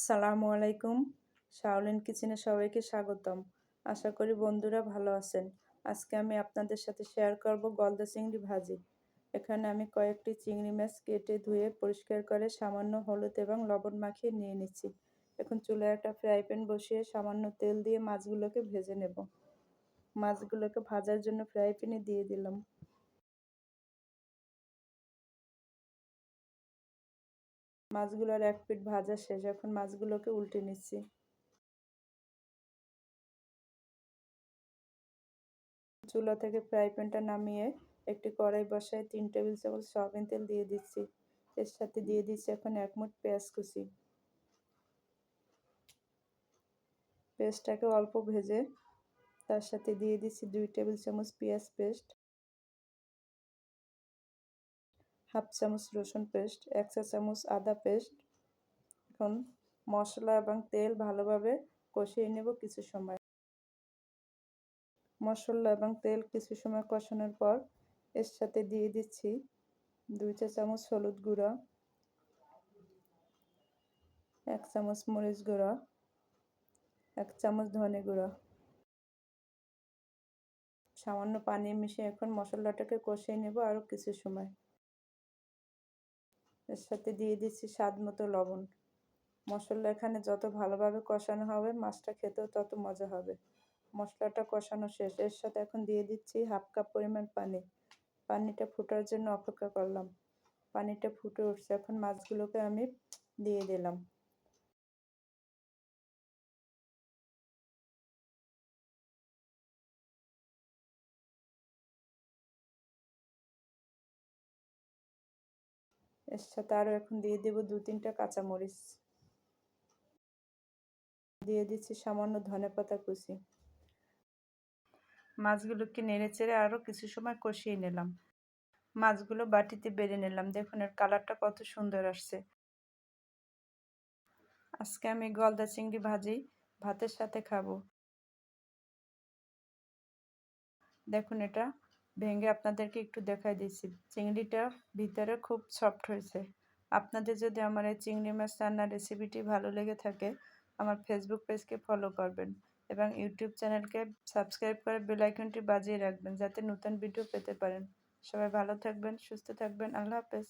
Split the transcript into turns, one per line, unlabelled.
আসসালামু আলাইকুম। শাওলিন কিচেনে সবাইকে স্বাগতম। আশা করি বন্ধুরা ভালো আছেন। আজকে আমি আপনাদের সাথে শেয়ার করব গলদা চিংড়ি ভাজি। এখানে আমি কয়েকটি চিংড়ি মাছ কেটে ধুয়ে পরিষ্কার করে সামান্য হলুদ এবং লবণ মাখিয়ে নিয়ে নিচ্ছি। এখন চুলায় একটা ফ্রাই প্যান বসিয়ে সামান্য তেল দিয়ে মাছগুলোকে ভেজে নেব। মাছগুলোকে ভাজার জন্য ফ্রাই প্যানে দিয়ে দিলাম। মাছগুলোর এক পিঠ ভাজা শেষ, এখন মাছগুলোকে উল্টে নিচ্ছি। চুলা থেকে ফ্রাই প্যানটা নামিয়ে একটি কড়াই বসায় তিন টেবিল চামচ সয়াবিন তেল দিয়ে দিচ্ছি। এর সাথে দিয়ে দিচ্ছি এখন এক মুঠ পেঁয়াজ কুচি। পেস্টটাকে অল্প ভেজে তার সাথে দিয়ে দিচ্ছি দুই টেবিল চামচ পেঁয়াজ পেস্ট। হাফ চামচ রসুন পেস্ট, এক চা চামচ আদা পেস্ট। এখন মশলা এবং তেল ভালোভাবে কষিয়ে নেব কিছু সময়। মশলা এবং তেল কিছু সময় কষানোর পর এর সাথে দিয়ে দিচ্ছি দুই চা চামচ হলুদ গুঁড়া, এক চামচ মরিচ গুঁড়া, এক চামচ ধনে গুঁড়া। সামান্য পানি মিশিয়ে এখন মশলাটাকে কষিয়ে নেব আরও কিছু সময়। এর সাথে দিয়ে দিচ্ছি স্বাদ মতো লবণ। মশলা এখানে যত ভালোভাবে কষানো হবে, মাছটা খেতেও তত মজা হবে। মশলাটা কষানো শেষ। এর সাথে এখন দিয়ে দিচ্ছি হাফ কাপ পরিমাণ পানি। পানিটা ফুটার জন্য অপেক্ষা করলাম। পানিটা ফুটে উঠছে। এখন মাছগুলোকে আমি দিয়ে দিলাম। এর সাথে আরও এখন দিয়ে দেব দু তিনটা কাঁচামরিচ। দিয়ে দিচ্ছি সামান্য ধনে পাতা কুচি। মাছগুলোকে নেড়ে চেড়ে আরও কিছু সময় কষিয়ে নিলাম। মাছগুলো বাটিতে বেড়ে নিলাম, দেখুন এর কালারটা কত সুন্দর আসছে। আজকে আমি গলদা চিংড়ি ভাজি, ভাতের সাথে খাব। দেখুন এটা ভেঙে আপনাদেরকে একটু দেখাই দিচ্ছি চিংড়িটা ভিতরে খুব সফট হয়েছে। আপনাদের যদি আমার এই চিংড়ি মাছ রান্নার রেসিপিটি ভালো লেগে থাকে, আমার ফেসবুক পেজকে ফলো করবেন এবং ইউটিউব চ্যানেলকে সাবস্ক্রাইব করে বেলাইকনটি বাজিয়ে রাখবেন যাতে নতুন ভিডিও পেতে পারেন। সবাই ভালো থাকবেন, সুস্থ থাকবেন, আল্লাহ হাফেজ।